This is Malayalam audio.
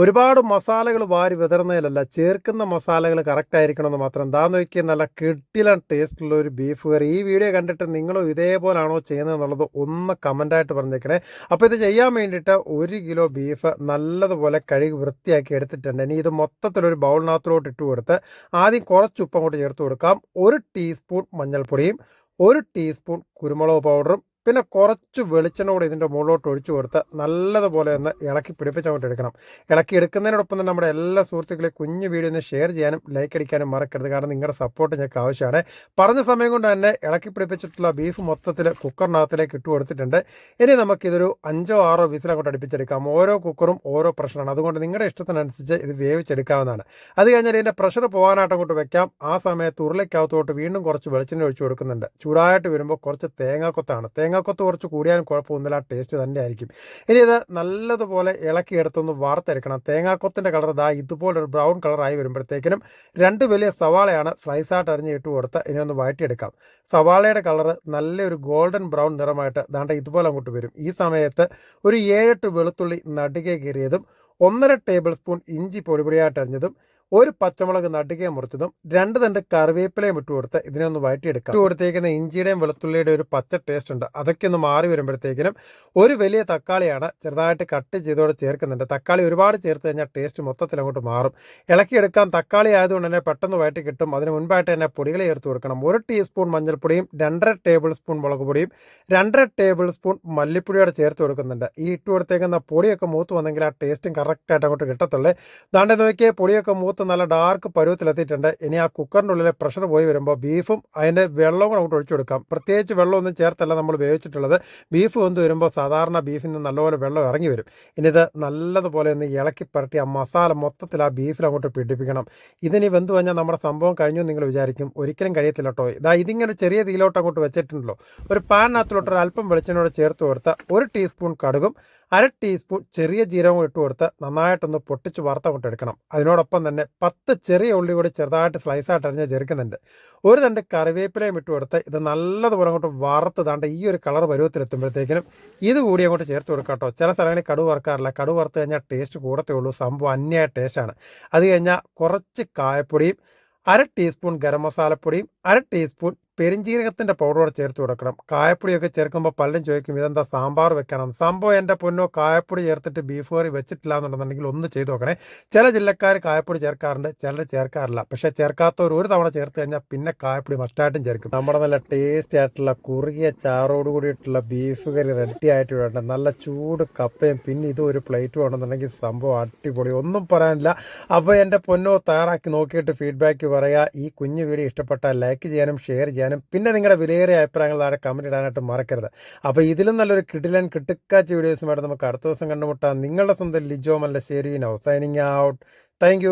ഒരുപാട് മസാലകൾ വാരി വിതറുന്നതിലല്ല ചേർക്കുന്ന മസാലകൾ കറക്റ്റ് ആയിരിക്കണമെന്ന് മാത്രം. ദാ നോക്കിയാൽ നല്ല കിട്ടിലൻ ടേസ്റ്റുള്ള ഒരു ബീഫ് കറി ഈ വീഡിയോ കണ്ടിട്ട് നിങ്ങളും ഇതേപോലാണോ ചെയ്യുന്നത് എന്നുള്ളത് ഒന്ന് കമന്റായിട്ട് പറഞ്ഞേക്കണേ. അപ്പോൾ ഇത് ചെയ്യാൻ വേണ്ടിയിട്ട് ഒരു കിലോ ബീഫ് നല്ലതുപോലെ കഴുകി വൃത്തിയാക്കി എടുത്തിട്ടുണ്ട്. ഇനി ഇത് മൊത്തത്തിലൊരു ബൗളിനകത്തിലോട്ട് ഇട്ട് കൊടുത്ത് ആദ്യം കുറച്ച് ഉപ്പ് അങ്ങോട്ട് ചേർത്ത് കൊടുക്കാം. ഒരു ടീസ്പൂൺ മഞ്ഞൾപ്പൊടിയും ഒരു ടീസ്പൂൺ കുരുമുളക് പൗഡറും പിന്നെ കുറച്ച് വെളിച്ചെണ്ണ കൂടെ ഇതിന്റെ മുകളിലോട്ട് ഒഴിച്ചു കൊടുത്ത് നല്ലതുപോലെ ഒന്ന് ഇളക്കി പിടിപ്പിച്ചങ്ങോട്ട് എടുക്കണം. ഇളക്കി എടുക്കുന്നതിനോടൊപ്പം തന്നെ നമ്മുടെ എല്ലാ സുഹൃത്തുക്കളെ കുഞ്ഞു വീഡിയോ ഒന്ന് ഷെയർ ചെയ്യാനും ലൈക്ക് അടിക്കാനും മറക്കരുത്. കാരണം നിങ്ങളുടെ സപ്പോർട്ട് ഞങ്ങൾക്ക് ആവശ്യമാണ്. പറഞ്ഞ സമയം കൊണ്ട് തന്നെ ഇളക്കി പിടിപ്പിച്ചിട്ടുള്ള ബീഫ് മൊത്തത്തിൽ കുക്കറിനകത്തിലേക്ക് ഇട്ട് കൊടുത്തിട്ടുണ്ട്. ഇനി നമുക്കിതൊരു അഞ്ചോ ആറോ വിസിൽ അങ്ങോട്ട് അടുപ്പിച്ചെടുക്കാം. ഓരോ കുക്കറും ഓരോ പ്രഷറാണ് അതുകൊണ്ട് നിങ്ങളുടെ ഇഷ്ടത്തിനനുസരിച്ച് ഇത് വേവിച്ചെടുക്കാവുന്നതാണ്. അത് കഴിഞ്ഞാൽ ഇതിന്റെ പ്രഷർ പോകാനായിട്ട് അങ്ങോട്ട് വെക്കാം. ആ സമയത്ത് ഉരുളയ്ക്കകത്തോട്ട് വീണ്ടും കുറച്ച് വെളിച്ചെണ്ണ ഒഴിച്ചു കൊടുക്കുന്നുണ്ട്. ചൂടായിട്ട് വരുമ്പോൾ കുറച്ച് തേങ്ങാക്കൊത്താണ്. തേങ്ങാക്കൊത്ത് കുറച്ച് കൂടിയാലും കുഴപ്പമൊന്നുമില്ല ടേസ്റ്റ് തന്നെ ആയിരിക്കും. ഇനി ഇത് നല്ലതുപോലെ ഇളക്കിയെടുത്തൊന്ന് വാർത്തെടുക്കണം. തേങ്ങാക്കൊത്തിന്റെ കളർ ഇതാ ഇതുപോലെ ഒരു ബ്രൗൺ കളറായി വരുമ്പോഴത്തേക്കിനും രണ്ട് വലിയ സവാളയാണ് സ്ലൈസായിട്ട് അരിഞ്ഞ് ഇട്ട് കൊടുത്ത് ഇനി ഒന്ന് വഴറ്റിയെടുക്കാം. സവാളയുടെ കളർ നല്ലൊരു ഗോൾഡൻ ബ്രൗൺ നിറമായിട്ട് ദാണ്ട ഇതുപോലെ അങ്ങോട്ട് വരും. ഈ സമയത്ത് ഒരു ഏഴെട്ട് വെളുത്തുള്ളി നടുകെ കീറിയതും ഒന്നര ടേബിൾ സ്പൂൺ ഇഞ്ചി പൊടിപൊടിയായിട്ട് അരിഞ്ഞതും ഒരു പച്ചമുളക് നടുകയും മുറിച്ചതും രണ്ട് തണ്ട് കറിവേപ്പിലയും ഇട്ട് കൊടുത്ത് ഇതിനെ ഒന്ന് വഴറ്റിയെടുക്കാം. ഇട്ട് കൊടുത്തേക്കുന്ന ഇഞ്ചിയുടെയും വെളുത്തുള്ളിയുടെ ഒരു പച്ച ടേസ്റ്റ് ഉണ്ട്. അതൊക്കെ ഒന്ന് മാറി വരുമ്പോഴത്തേക്കിനും ഒരു വലിയ തക്കാളിയാണ് ചെറുതായിട്ട് കട്ട് ചെയ്തോടെ ചേർക്കുന്നുണ്ട്. തക്കാളി ഒരുപാട് ചേർത്ത് കഴിഞ്ഞാൽ ടേസ്റ്റ് മൊത്തത്തിൽ അങ്ങോട്ട് മാറും. ഇളക്കിയെടുക്കാൻ തക്കാളി ആയതുകൊണ്ട് തന്നെ പെട്ടെന്ന് വഴറ്റി കിട്ടും. അതിന് മുൻപായിട്ട് തന്നെ പൊടികൾ ചേർത്ത് കൊടുക്കണം. ഒരു ടീസ്പൂൺ മഞ്ഞൾപ്പൊടിയും രണ്ടര ടേബിൾ സ്പൂൺ മുളക് പൊടിയും രണ്ടര ടേബിൾ സ്പൂൺ മല്ലിപ്പൊടിയോടെ ചേർത്ത് കൊടുക്കുന്നുണ്ട്. ഈ ഇട്ട് കൊടുത്തേക്കുന്ന പൊടിയൊക്കെ മൂത്ത് വന്നെങ്കിൽ ആ ടേസ്റ്റും കറക്റ്റായിട്ട് അങ്ങോട്ട് കിട്ടത്തുള്ളൂ. ദാണ്ടെ നോക്കിയേ പൊടിയൊക്കെ മൂത്ത് നല്ല ഡാർക്ക് പരുവത്തിലെത്തിയിട്ടുണ്ട്. ഇനി ആ കുക്കറിന്റെ ഉള്ളിലെ പ്രഷർ പോയി വരുമ്പോൾ ബീഫും അതിന്റെ വെള്ളവും കൂടെ അങ്ങോട്ട് ഒഴിച്ചു കൊടുക്കാം പ്രത്യേകിച്ച് വെള്ളമൊന്നും ചേർത്തല്ല നമ്മൾ വേവിച്ചിട്ടുള്ളത് ബീഫ് വന്ന് വരുമ്പോൾ സാധാരണ ബീഫിൽ നിന്ന് നല്ലപോലെ വെള്ളം ഇറങ്ങി വരും. ഇനി ഇത് നല്ലതുപോലെ ഒന്ന് ഇളക്കി പരട്ടി ആ മസാല മൊത്തത്തിൽ ആ ബീഫിൽ അങ്ങോട്ട് പിടിപ്പിക്കണം. ഇതിനി വെന്ത് കഴിഞ്ഞാൽ നമ്മുടെ സംഭവം കഴിഞ്ഞു നിങ്ങൾ വിചാരിക്കും. ഒരിക്കലും കഴിയത്തില്ല കേട്ടോ ഇതാ ഇതിങ്ങനെ ചെറിയ തീയിലോട്ട് അങ്ങോട്ട് വെച്ചിട്ടുണ്ടല്ലോ. ഒരു പാനിനകത്തിലോട്ട് ഒരു അല്പം വെളിച്ചെണ്ണയോട് ചേർത്ത് കൊടുത്ത ഒരു ടീസ്പൂൺ കടുകും അര ടീസ്പൂൺ ചെറിയ ജീരകം ഇട്ട് കൊടുത്ത് നന്നായിട്ടൊന്ന് പൊട്ടിച്ച് വറുത്ത എടുക്കണം. അതിനോടൊപ്പം തന്നെ പത്ത് ചെറിയ ഉള്ളി കൂടി ചെറുതായിട്ട് സ്ലൈസായിട്ട് അരിഞ്ഞ് ചേർക്കുന്നുണ്ട്. ഒരു തണ്ട് കറിവേപ്പിലയും ഇട്ട് കൊടുത്ത് ഇത് നല്ലതുപോലെ അങ്ങോട്ട് വറുത്ത് താണ്ട് ഈ ഒരു കളർ പരുവത്തിലെത്തുമ്പോഴത്തേക്കിനും ഇത് കൂടി അങ്ങോട്ട് ചേർത്ത് കൊടുക്കാം കേട്ടോ. ചില സ്ഥലങ്ങളിൽ കടുവ് വറുക്കാറില്ല. കടുവ് വറുത്ത് കഴിഞ്ഞാൽ ടേസ്റ്റ് കൂടത്തേ ഉള്ളൂ. സംഭവം അന്യായ ടേസ്റ്റാണ് അത് കഴിഞ്ഞാൽ കുറച്ച് കായപ്പൊടിയും അര ടീസ്പൂൺ ഗരം മസാലപ്പൊടിയും അര ടീസ്പൂൺ പെരിഞ്ജീരകത്തിന്റെ പൗഡറോടെ ചേർത്ത് കൊടുക്കണം. കായപ്പൊടിയൊക്കെ ചേർക്കുമ്പോൾ പലരും ചോദിക്കും ഇതെന്താ സാമ്പാർ വെക്കണം സംഭവം എന്റെ പൊന്നോ കായപ്പൊടി ചേർത്തിട്ട് ബീഫ് കറി വെച്ചിട്ടില്ല എന്നുണ്ടെന്നുണ്ടെങ്കിൽ ഒന്ന് ചെയ്ത് നോക്കണേ. ചില ജില്ലക്കാർ കായപ്പൊടി ചേർക്കാറുണ്ട് ചിലർ ചേർക്കാറില്ല. പക്ഷേ ചേർക്കാത്തവർ ഒരു തവണ ചേർത്ത് കഴിഞ്ഞാൽ പിന്നെ കായപ്പൊടി മസ്റ്റായിട്ടും ചേർക്കും. നമ്മുടെ നല്ല ടേസ്റ്റി ആയിട്ടുള്ള കുറുകിയ ചാറോട് കൂടിയിട്ടുള്ള ബീഫ് കറി റെഡി ആയിട്ട് വേണ്ട നല്ല ചൂട് കപ്പയും പിന്നെ ഇതും ഒരു പ്ലേറ്റ് വേണമെന്നുണ്ടെങ്കിൽ സംഭവം അടിപൊളി. ഒന്നും പറയാനില്ല. അപ്പോൾ എന്റെ പൊന്നോ തയ്യാറാക്കി നോക്കിയിട്ട് ഫീഡ്ബാക്ക് പറയുക. ഈ കുഞ്ഞു വീഡിയോ ഇഷ്ടപ്പെട്ടാൽ ലൈക്ക് ചെയ്യാനും ഷെയർ ചെയ്യാനും പിന്നെ നിങ്ങളുടെ വിലയേറിയ അഭിപ്രായങ്ങൾ താഴെ കമന്റ് ഇടാനായിട്ട് മറക്കരുത്. അപ്പോൾ ഇതിലും നല്ലൊരു കിടിലൻ കിട്ടുക്കാച്ച വീഡിയോസുമായിട്ട് നമുക്ക് അടുത്ത ദിവസം കണ്ടുമുട്ടാം. നിങ്ങളുടെ സ്വന്തം Lijo Mallassery now signing out thank